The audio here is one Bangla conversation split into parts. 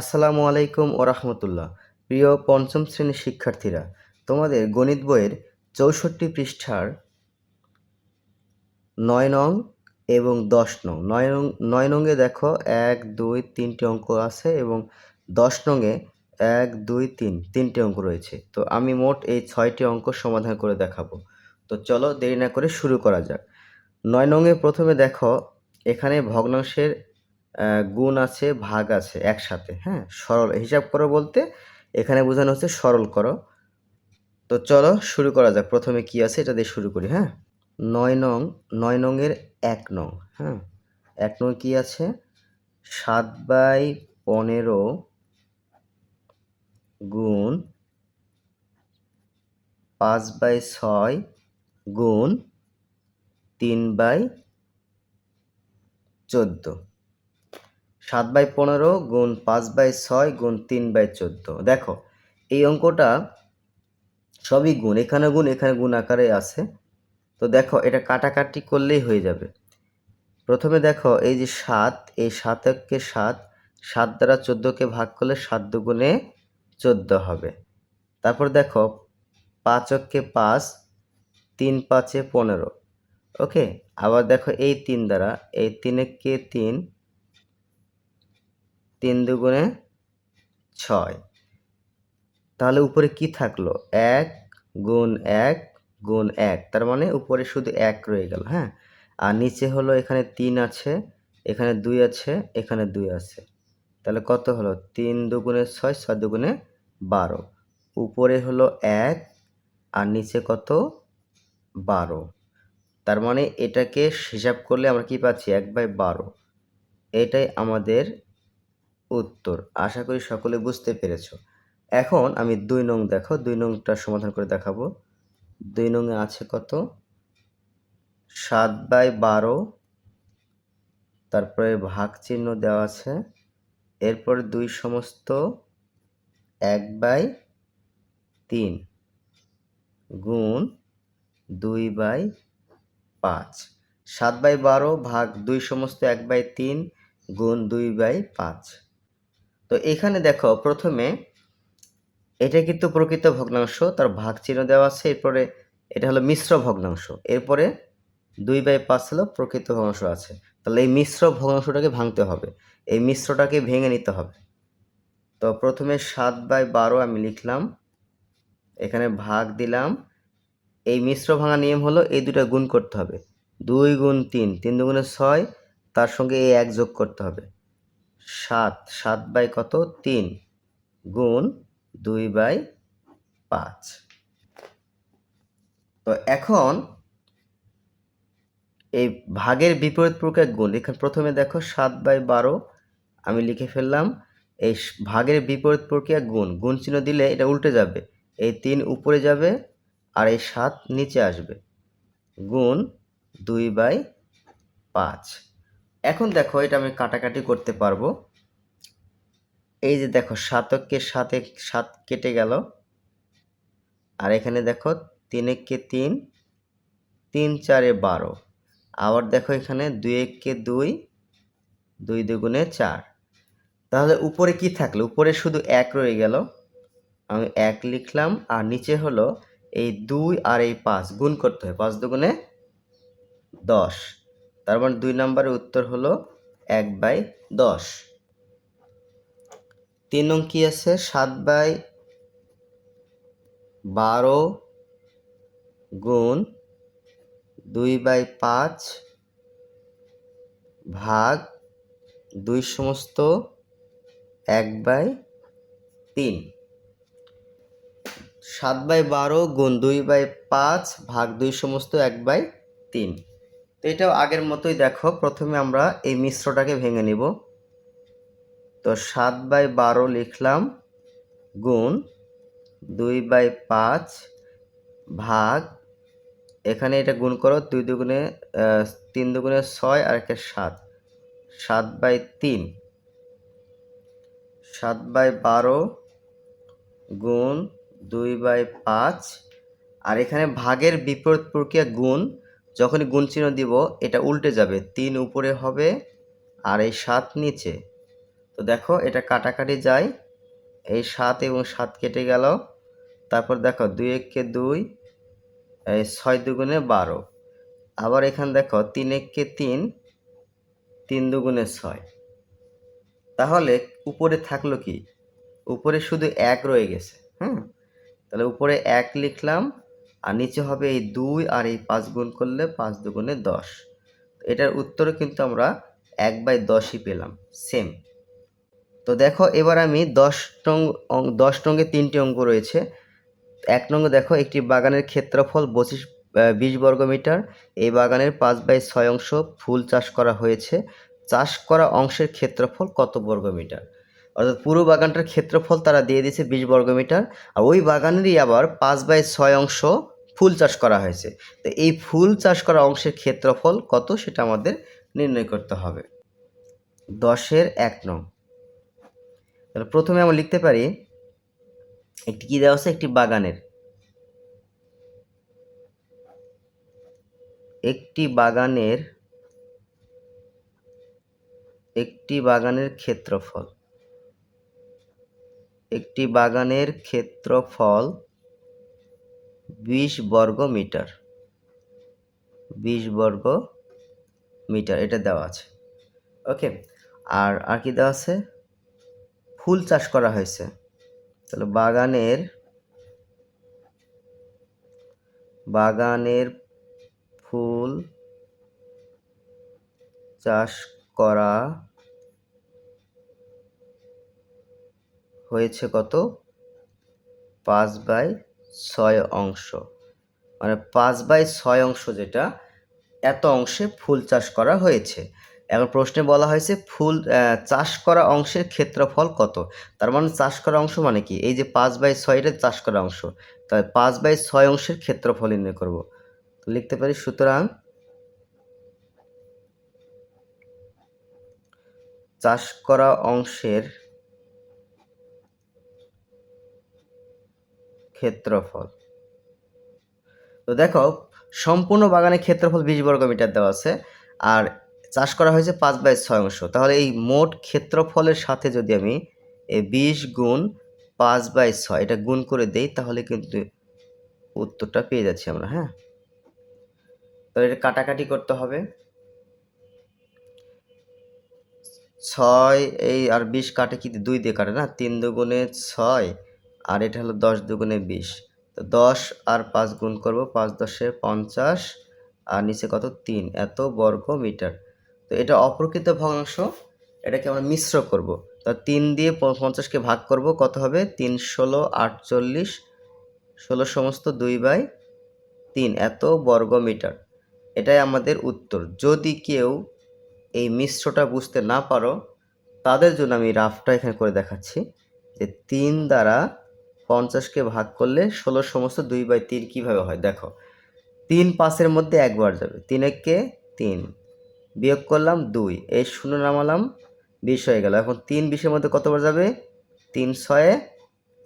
আসসালামু আলাইকুম ও রহমতুল্লাহ। প্রিয় পঞ্চম শ্রেণির শিক্ষার্থীরা, তোমাদের গণিত বইয়ের চৌষট্টি পৃষ্ঠার নয় নং এবং দশ নং। নয় নং, নয় নংয়ে দেখো এক, দুই, তিনটি অঙ্ক আছে এবং দশ নংয়ে এক, দুই, তিন, তিনটি অঙ্ক রয়েছে। তো আমি মোট এই ছয়টি অঙ্ক সমাধান করে দেখাবো। তো চলো দেরি না করে শুরু করা যাক। নয় নংয়ে প্রথমে দেখো এখানে ভগ্নাংশের গুণ আছে, ভাগ আছে একসাথে হ্যাঁ? সরল, হিসাব করো বলতে, এখানে বোঝানো হচ্ছে সরল করো। তো চলো শুরু করা যাক, প্রথমে কি আছে এটা দিয়ে শুরু করি হ্যাঁ? নয় নং, নয় নংয়ের এক নং হ্যাঁ? এক নং কি আছে? সাত বাই পনেরো গুণ পাঁচ বাই ছয় গুণ তিন বাই চোদ্দ। সাত বাই পনেরো গুণ পাঁচ বাই ছয় গুণ তিন বাই চোদ্দ। দেখো, এই অঙ্কটা সবই গুণ এখানে গুণ এখানে গুণ আকারে আছে। তো দেখো, এটা কাটাকাটি করলেই হয়ে যাবে। প্রথমে দেখো, এই যে সাত, এই সাত সাতকে সাত সাত দ্বারা চোদ্দোকে ভাগ করলে সাত দুগুণে চোদ্দ হবে। তারপর দেখো পাঁচককে পাঁচ, তিন পাঁচে পনেরো। ওকে, আবার দেখো এই তিন দ্বারা, এই তিনে কে তিন তিন দুগুণে ছয়। তাহলে উপরে কি থাকল? এক গুণ এক গুণ এক। তার মানে উপরে শুধু এক রয়ে গেল হ্যাঁ? আর নিচে হলো এখানে তিন আছে, এখানে দুই আছে, এখানে দুই আছে। তাহলে কত হলো? তিন দুগুণে ছয় ছয় দুগুণে বারো। উপরে হলো এক আর নিচে কত? বারো। তার মানে এটাকে হিসাব করলে আমরা কি পাচ্ছি? এক বাই বারো। এটাই আমাদের উত্তর। আশা করি সকলে বুঝতে পেরেছ। এখন আমি দুই নং দেখো, দুই নংটা সমাধান করে দেখাবো। দুই নংয়ে আছে কত? সাত বাই বারো। তারপরে ভাগ চিহ্ন দেওয়া আছে। এরপর দুই সমস্ত এক বাই তিন গুণ দুই বাই পাঁচ। সাত বাই বারো ভাগ দুই সমস্ত এক বাই তিন গুণ দুই বাই পাঁচ। তো এখানে দেখো প্রথমে এটা কিন্তু প্রকৃত ভগ্নাংশ, তার ভাগ চিহ্ন দেওয়া আছে, এরপরে এটা হলো মিশ্র ভগ্নাংশ, এরপরে দুই বাই পাঁচ হলো প্রকৃত ভগ্নাংশ আছে। তাহলে এই মিশ্র ভগ্নাংশটাকে ভাঙতে হবে, এই মিশ্রটাকে ভেঙে নিতে হবে। তো প্রথমে সাত বাই বারো আমি লিখলাম, এখানে ভাগ দিলাম, এই মিশ্র ভাঙা নিয়ম হলো এই দুটো গুণ করতে হবে, দুই গুণ তিন তিন দুগুণে ছয়, তার সঙ্গে এই এক যোগ করতে হবে। সাত সাত বাই কত? তিন। গুণ দুই বাই পাঁচ। তো এখন এই ভাগের বিপরীত প্রকার গুণ, এখানে প্রথমে দেখো সাত বাই বারো, আমি লিখে ফেললাম, এই ভাগের বিপরীত প্রক্রিয়া গুণ গুণ চিহ্ন দিলে এটা উল্টে যাবে। এই তিন উপরে যাবে আর এই সাত নিচে আসবে। গুণ দুই বাই পাঁচ। এখন দেখো এটা আমি কাটাকাটি করতে পারব। এই যে দেখো সাতককে সাতে সাত কেটে গেল। আর এখানে দেখো তিন তিনেককে তিন তিন চারে বারো। আবার দেখো এখানে দুই এককে দুই দুই দুগুণে চার। তাহলে উপরে কি থাকল? উপরে শুধু এক রয়ে গেল। আমি এক লিখলাম, আর নিচে হলো এই দুই আর এই পাঁচ। গুণ করতে হয়, পাঁচ দুগুণে দশ। তার মানে দুই নম্বরের উত্তর হলো এক বাই দশ। তিন নং আছে? সাত বাই বারো গুণ দুই বাই পাঁচ ভাগ দুই সমস্ত এক বাই তিন। সাত বাই বারো গুণ দুই বাই পাঁচ ভাগ দুই সমস্ত এক বাই তিন। এটাও আগের মতোই দেখো, প্রথমে আমরা এই মিশ্রটাকে ভেঙে নিব। তো সাত বাই বারো লিখলাম, গুণ দুই বাই পাঁচ ভাগ, এখানে এটা গুণ করো দুই দুগুণে তিন দুগুণে ছয় আর একে সাত। সাত বাই তিন। সাত বাই বারো গুণ দুই বাই পাঁচ। আর এখানে ভাগের বিপরীত প্রক্রিয়া গুণ যখনই গুণ চিহ্ন দিব, এটা উল্টে যাবে। তিন উপরে হবে আর এই সাত নিচে। তো দেখো, এটা কাটাকাটি যায়। এই সাত এবং সাত কেটে গেল। তারপর দেখো, দুই এককে দুই, এই ছয় দুগুণে বারো। আবার এখানে দেখো, তিন এককে তিন তিন দুগুণে ছয়। তাহলে উপরে থাকল কি? উপরে শুধু এক রয়ে গেছে হ্যাঁ তাহলে উপরে এক লিখলাম আর নিচে হবে এই দুই আর এই পাঁচ গুণ করলে পাঁচ দুগুণে দশ। এটার উত্তরে কিন্তু আমরা এক বাই দশই পেলাম সেম তো দেখো, এবার আমি দশ টং দশ টঙ্গে তিনটি অঙ্ক রয়েছে। এক নম্বর দেখো, একটি বাগানের ক্ষেত্রফল পঁচিশ বিশ বর্গ মিটার। এই বাগানের পাঁচ বাই ছয় অংশ ফুল চাষ করা হয়েছে। চাষ করা অংশের ক্ষেত্রফল কত বর্গ মিটার? অর্থাৎ পুরো বাগানটার ক্ষেত্রফল তারা দিয়ে দিয়েছে বিশ বর্গ মিটার। আর ওই বাগানেরই আবার পাঁচ বাই ছয় অংশ ফুল চাষ করা হয়েছে। তো এই ফুল চাষ করা অংশের ক্ষেত্রফল কত সেটা আমাদের নির্ণয় করতে হবে। দশের এক নং। তাহলে প্রথমে আমরা লিখতে পারি, একটি কী দেওয়া আছে? একটি বাগানের। একটি বাগানের একটি বাগানের ক্ষেত্রফল। একটি বাগানের ক্ষেত্রফল বিশ বর্গ মিটার। বিশ বর্গ মিটার, এটা দেওয়া আছে। ওকে, আর আর কি দেওয়া আছে? ফুল চাষ করা হয়েছে। তাহলে বাগানের বাগানের ফুল চাষ করা হয়েছে কত? পাঁচ বাই ছয় অংশ। মানে পাঁচ বাই ছয় অংশ যেটা, এত অংশে ফুল চাষ করা হয়েছে। এখন প্রশ্নে বলা হয়েছে, ফুল চাষ করা অংশের ক্ষেত্রফল কত? তার মানে চাষ করা অংশ মানে কি? এই যে পাঁচ বাই ছয়টা চাষ করা অংশ। তাহলে পাঁচ বাই ছয় অংশের ক্ষেত্রফল নির্ণয় করব। তো লিখতে পারি সুতরাং, চাষ করা অংশের ক্ষেত্রফল। তো দেখো, সম্পূর্ণ বাগানের ক্ষেত্রফল বিশ বর্গ মিটার দেওয়া আছে, আর চাষ করা হয়েছে পাঁচ বাই ছয় অংশ। তাহলে এই মোট ক্ষেত্রফলের সাথে যদি আমি এই বিশ গুণ পাঁচ বাই ছয়, এটা গুণ করে দেই, তাহলে কিন্তু উত্তরটা পেয়ে যাচ্ছি আমরা হ্যাঁ? তো এটা কাটাকাটি করতে হবে। ছয় এই আর বিশ কাটে কি? দুই দিয়ে কাটে না? তিন দুগুণে ছয় আর এটা হলো দশ দুগুণে বিশ। তো দশ আর পাঁচ গুণ করব, পাঁচ দশে পঞ্চাশ, আর নিচে কত? তিন। এত বর্গ মিটার তো এটা অপ্রকৃত ভগ্নাংশ, এটাকে আমরা মিশ্র করব। তো তিন দিয়ে পঞ্চাশকে ভাগ করব, কত হবে? তিন, ষোলো, আটচল্লিশ, ষোলো সমস্ত দুই বাই তিন। এত বর্গ মিটার এটাই আমাদের উত্তর। যদি কেউ এই মিশ্রটা বুঝতে না পারো, তাদের জন্য আমি রাফটা এখানে করে দেখাচ্ছি যে তিন দ্বারা পঞ্চাশকে ভাগ করলে ষোলো সমস্ত দুই বাই তিন কীভাবে হয়? দেখো, তিন পাঁচের মধ্যে একবার যাবে। তিন এককে তিন। বিয়োগ করলাম দুই। এই শূন্য নামালাম, বিশ হয়ে গেল। এখন তিন বিশের মধ্যে কতবার যাবে? তিন ছয়ে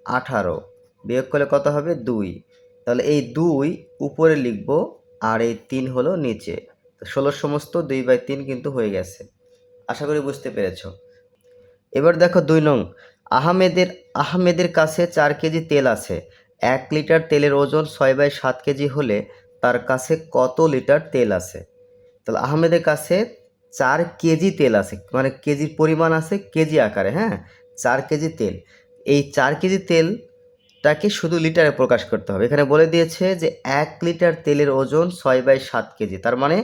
আঠারো। বিয়োগ করলে কত হবে? দুই। তাহলে এই দুই উপরে লিখব, আর এই তিন হলো নিচে। ষোলো সমস্ত দুই বাই তিন কিন্তু হয়ে গেছে। আশা করি বুঝতে পেরেছ। এবার দেখো দুই নং। আহমেদের আহমেদের কাছে চার কেজি তেল আছে। এক লিটার তেলের ওজন ছয় বাই সাত কেজি হলে তার কাছে কত লিটার তেল আছে? তাহলে আহমেদের কাছে চার কেজি তেল আছে মানে কেজির পরিমাণ আছে কেজি আকারে হ্যাঁ? চার কেজি তেল। এই চার কেজি তেলটাকে শুধু লিটারে প্রকাশ করতে হবে। এখানে বলে দিয়েছে যে এক লিটার তেলের ওজন ছয় বাই সাত কেজি। তার মানে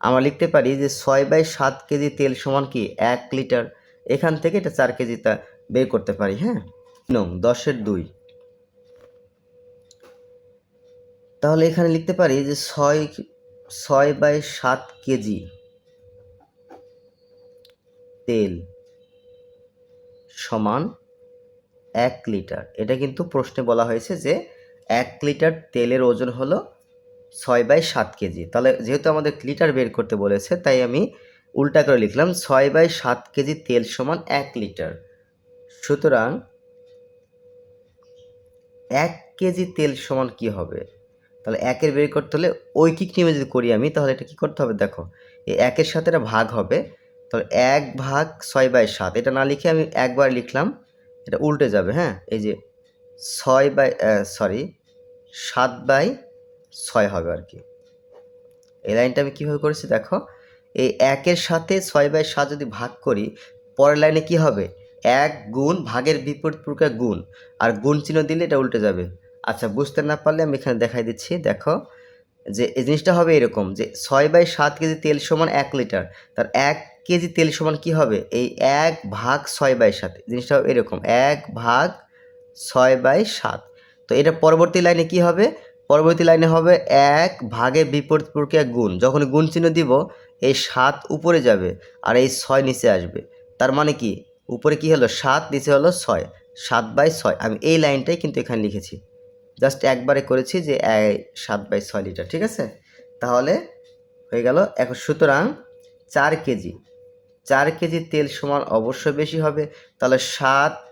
আমরা লিখতে পারি যে ছয় বাই সাত কেজি তেল সমান কি? এক লিটার। এখান থেকে এটা চার কেজিটা বের করতে পারি হ্যাঁ? নং, দশের দুই। তাহলে এখানে লিখতে পারি যে ছয় ছয় বাই সাত কেজি তেল সমান এক লিটার। এটা কিন্তু প্রশ্নে বলা হয়েছে যে এক লিটার তেলের ওজন হলো ছয় বাই সাত কেজি। তাহলে যেহেতু আমাদের লিটার বের করতে বলেছে, তাই আমি উল্টা করে লিখলাম, ছয় বাই সাত কেজি তেল সমান এক লিটার। সুতরাং এক কেজি তেল সমান কি হবে? তাহলে একের বের করতে হলে ঐকিক নিয়মে যদি করি আমি, তাহলে এটা কী করতে হবে? দেখো, এই একের সাথে এটা ভাগ হবে, তাহলে এক ভাগ ছয় বাই সাত, এটা না লিখে আমি একবার লিখলাম, এটা উল্টে যাবে হ্যাঁ? এই যে ছয় বাই সরি সাত বাই ছয় হবে আর কি। এই লাইনটা আমি কীভাবে করেছি? দেখো, এই একের সাথে ছয় বাই সাত যদি ভাগ করি, পরের লাইনে কি হবে? এক গুণ ভাগের বিপরীত প্রকার গুণ। আর গুণ চিহ্ন দিলে এটা উল্টে যাবে। আচ্ছা বুঝতে না পারলে আমি এখানে দেখাই দিচ্ছি, দেখো, যে এই জিনিসটা হবে এরকম, যে ছয় বাই সাত কেজি তেল সমান এক লিটার, তার এক কেজি তেল সমান কি হবে? এই এক ভাগ ছয় বাই সাত, জিনিসটা হবে এরকম, এক ভাগ ছয় বাই সাত। তো এটা পরবর্তী লাইনে কি হবে? পরবর্তী লাইনে হবে এক ভাগে বিপরীত প্রক্রিয়া গুণ। যখন গুণ চিহ্ন দিব, এই সাত উপরে যাবে, আর এই ছয় নিচে আসবে। তার মানে কি? উপরে কি হলো? সাত, নিচে হলো ছয়। সাত বাই ছয়। আমি এই লাইনটাই কিন্তু এখানে লিখেছি। জাস্ট একবারে করেছি যে সাত বাই ছয় লিটার, ঠিক আছে? তাহলে হয়ে গেল। এখন সুতরাং চার কেজি। চার কেজি তেল সমান অবশ্যই বেশি হবে। তাহলে সাত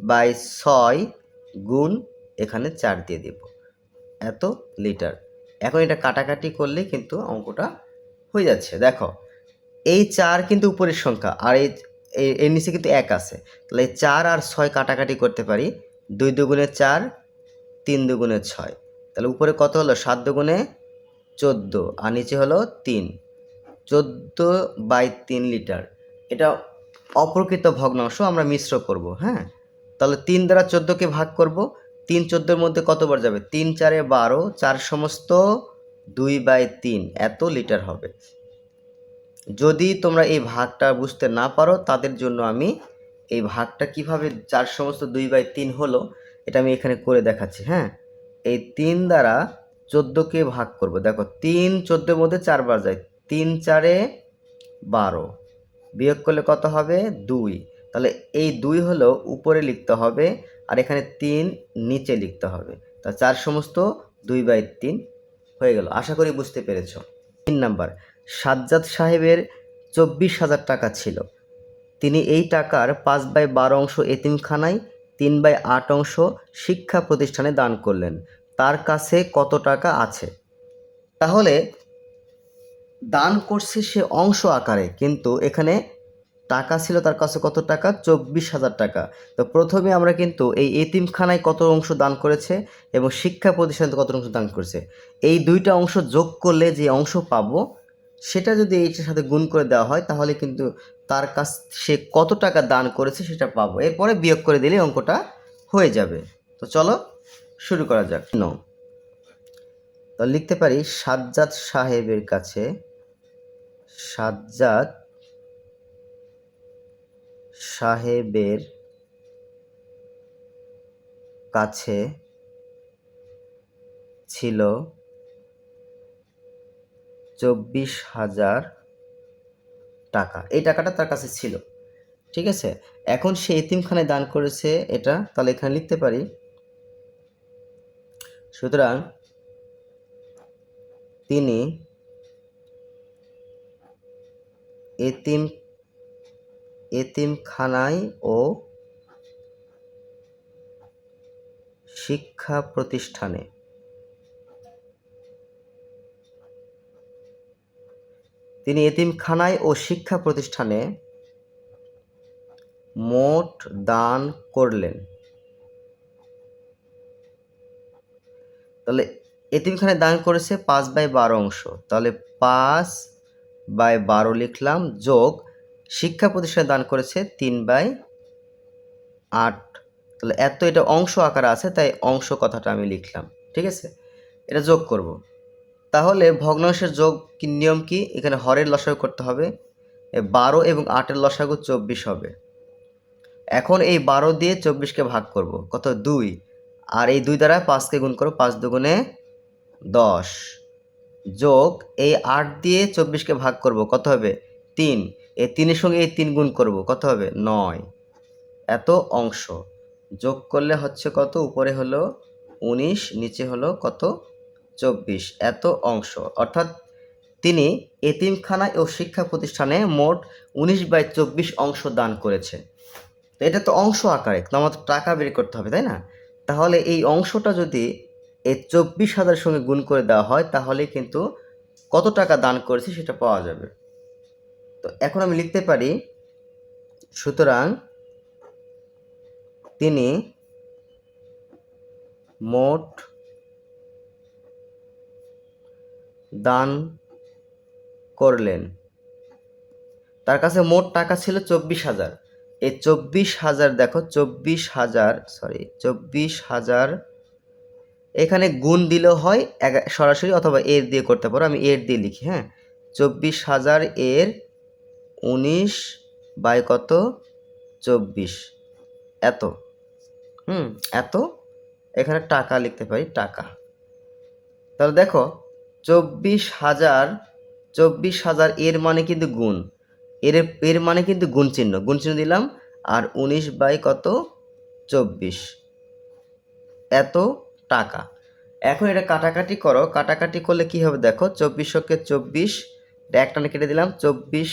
বাই ছয় গুণ এখানে চার দিয়ে দেব। এত লিটার। এখন এটা কাটাকাটি করলে কিন্তু অঙ্কটা হয়ে যাচ্ছে। দেখো, এই চার কিন্তু উপরের সংখ্যা। আর এই- এর নিচে কিন্তু এক আছে। তাহলে চার আর ছয় কাটাকাটি করতে পারি। দুই দুগুণে চার, তিন দুগুণে ছয়। তাহলে উপরে কত হলো? সাত দুগুণে চোদ্দ। আর নিচে হলো তিন। চোদ্দ বাই তিন লিটার। এটা অপ্রকৃত ভগ্নাংশ আমরা মিশ্র করব হ্যাঁ? তাহলে তিন দ্বারা চোদ্দোকে ভাগ করব। তিন চোদ্দোর মধ্যে কতবার যাবে? তিন চারে বারো, চার সমস্ত দুই বাই তিন। এত লিটার হবে। যদি তোমরা এই ভাগটা বুঝতে না পারো, তাদের জন্য আমি এই ভাগটা কীভাবে চার সমস্ত দুই বাই তিন হলো, এটা আমি এখানে করে দেখাচ্ছি হ্যাঁ? এই তিন দ্বারা চোদ্দোকে ভাগ করব। দেখো, তিন চোদ্দোর মধ্যে চারবার যায়। তিন চারে বারো। বিয়োগ করলে কত হবে? দুই। তাহলে এই দুই হলো উপরে লিখতে হবে আর এখানে তিন নিচে লিখতে হবে। তা চার সমস্ত দুই বাই তিন হয়ে গেল। আশা করি বুঝতে পেরেছ। তিন নাম্বার। সাজ্জাদ সাহেবের চব্বিশ হাজার টাকা ছিল। তিনি এই টাকার পাঁচ বাই বারো অংশ এতিমখানায়, তিন বাই আট অংশ শিক্ষা প্রতিষ্ঠানে দান করলেন। তার কাছে কত টাকা আছে? তাহলে দান করছে সে অংশ আকারে, কিন্তু এখানে টাকা ছিল তার কাছে কত টাকা? চব্বিশ হাজার টাকা। তো প্রথমে আমরা কিন্তু এই এতিমখানায় কত অংশ দান করেছে এবং শিক্ষা প্রতিষ্ঠানে কত অংশ দান করেছে? এই দুইটা অংশ যোগ করলে যে অংশ পাবো সেটা যদি এইটার সাথে গুণ করে দেওয়া হয়, তাহলে কিন্তু তার কাছ, সে কত টাকা দান করেছে সেটা পাবো। এরপরে বিয়োগ করে দিলে অঙ্কটা হয়ে যাবে। তো চলো শুরু করা যাক। ন। তো লিখতে পারি, সাজ্জাদ সাহেবের কাছে, সাজ্জাদ সাহেবের কাছে ছিল চব্বিশ হাজার টাকা। এই টাকাটা তার কাছে ছিল। ঠিক আছে? এখন সে এতিমখানায় দান করেছে এটা, তাহলে এখানে লিখতে পারি। সুতরাং তিনি এতিম, এতিমখানায় ও শিক্ষা প্রতিষ্ঠানে তিনি এতিমখানায় ও শিক্ষা প্রতিষ্ঠানে মোট দান করলেন। তাহলে এতিমখানায় দান করেছে পাঁচ বাই বারো অংশ। তাহলে পাঁচ বাই বারো লিখলাম যোগ শিক্ষা প্রতিষ্ঠানে দান করেছে তিন বাই আট। তাহলে এত এটা অংশ আকারে আছে, তাই অংশ কথাটা আমি লিখলাম। ঠিক আছে? এটা যোগ করব। তাহলে ভগ্নাংশের যোগ কি নিয়ম কি? এখানে হরের লসাগু করতে হবে। বারো এবং আটের লসাগু চব্বিশ হবে। এখন এই বারো দিয়ে চব্বিশকে ভাগ করব। কত? দুই। আর এই দুই দ্বারা পাঁচকে গুণ করো, পাঁচ দুগুণে দশ। যোগ এই আট দিয়ে চব্বিশকে ভাগ করব। কত হবে? তিন। এই তিনের সঙ্গে এই তিন গুণ করব। কত হবে? নয়। এত অংশ। যোগ করলে হচ্ছে কত? উপরে হলো উনিশ, নিচে হলো কত? চব্বিশ এত অংশ। অর্থাৎ তিনি এতিমখানা ও শিক্ষা প্রতিষ্ঠানে মোট উনিশ বাই চব্বিশ অংশ দান করেছে তো এটা তো অংশ আকারে আমাদের টাকা বের করতে হবে, তাই না? তাহলে এই অংশটা যদি এই চব্বিশ হাজারের সঙ্গে গুণ করে দেওয়া হয়, তাহলে কিন্তু কত টাকা দান করেছে সেটা পাওয়া যাবে। তো এখন আমি লিখতে পারি, সুতরাং তিনি মোট দান করলেন। তার কাছে মোট টাকা ছিল চব্বিশ হাজার। এই চব্বিশ হাজার দেখো, চব্বিশ হাজার সরি চব্বিশ হাজার এখানে গুণ দিলেও হয় সরাসরি অথবা এর দিয়ে করতে পারো, আমি এর দিয়ে লিখি হ্যাঁ? চব্বিশ হাজার এর উনিশ বাই কত? চব্বিশ। এত। হুম, এত? এখানে টাকা লিখতে পারি, টাকা। তাহলে দেখো চব্বিশ হাজার চব্বিশ হাজার এর মানে কিন্তু গুণ। এর এর মানে কিন্তু গুণ চিহ্ন। গুণ চিহ্ন দিলাম, আর উনিশ বাই কত? চব্বিশ। এত টাকা। এখন এটা কাটাকাটি করো। কাটাকাটি করলে কি হবে দেখো চব্বিশকে চব্বিশ, এটা কেটে দিলাম, চব্বিশ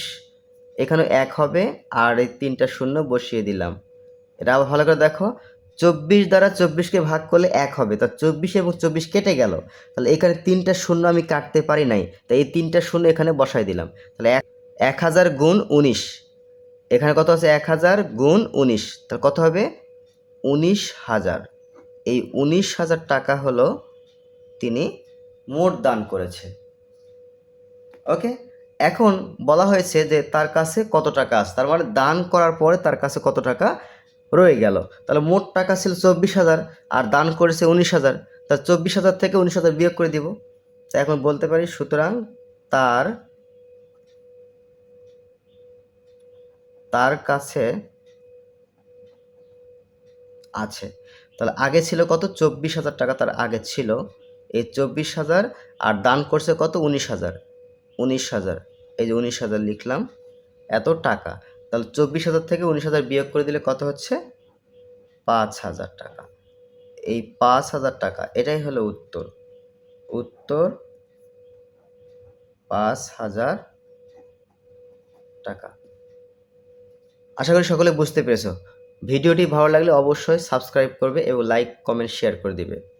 এখানে এক হবে, আর এই তিনটা শূন্য বসিয়ে দিলাম। এটা আবার ভালো করে দেখো চব্বিশ দ্বারা চব্বিশকে ভাগ করলে এক হবে। তা চব্বিশ এবং চব্বিশ কেটে গেল। তাহলে এখানে তিনটা শূন্য আমি কাটতে পারি নাই। তাই এই তিনটা শূন্য এখানে বসাই দিলাম। তাহলে এক এক হাজার গুণ উনিশ। এখানে কত আছে? এক হাজার গুণ উনিশ। তাহলে কত হবে? উনিশ হাজার। এই উনিশ হাজার টাকা হলো তিনি মোট দান করেছে। ওকে? এখন বলা হয়েছে যে তার কাছে কত টাকা আছে? তার মানে দান করার পরে তার কাছে কত টাকা রয়ে গেল। তাহলে মোট টাকা ছিল চব্বিশ হাজার, আর দান করেছে উনিশ হাজার। তা চব্বিশ হাজার থেকে উনিশ হাজার বিয়োগ করে দিব। তা এখন বলতে পারি সুতরাং তার তার কাছে আছে। তাহলে আগে ছিল কত? চব্বিশ হাজার টাকা তার আগে ছিল। এই চব্বিশ হাজার, আর দান করছে কত? উনিশ হাজার। উনিশ হাজার। এই যে উনিশ হাজার লিখলাম। এত টাকা। তাহলে চব্বিশ হাজার থেকে উনিশ হাজার বিয়োগ করে দিলে কত হচ্ছে? পাঁচ হাজার টাকা। এই পাঁচ হাজার টাকা, এটাই হলো উত্তর। উত্তর পাঁচ হাজার টাকা। আশা করি সকলে বুঝতে পেরেছ। ভিডিওটি ভালো লাগলে অবশ্যই সাবস্ক্রাইব করবে এবং লাইক, কমেন্ট, শেয়ার করে দিবে।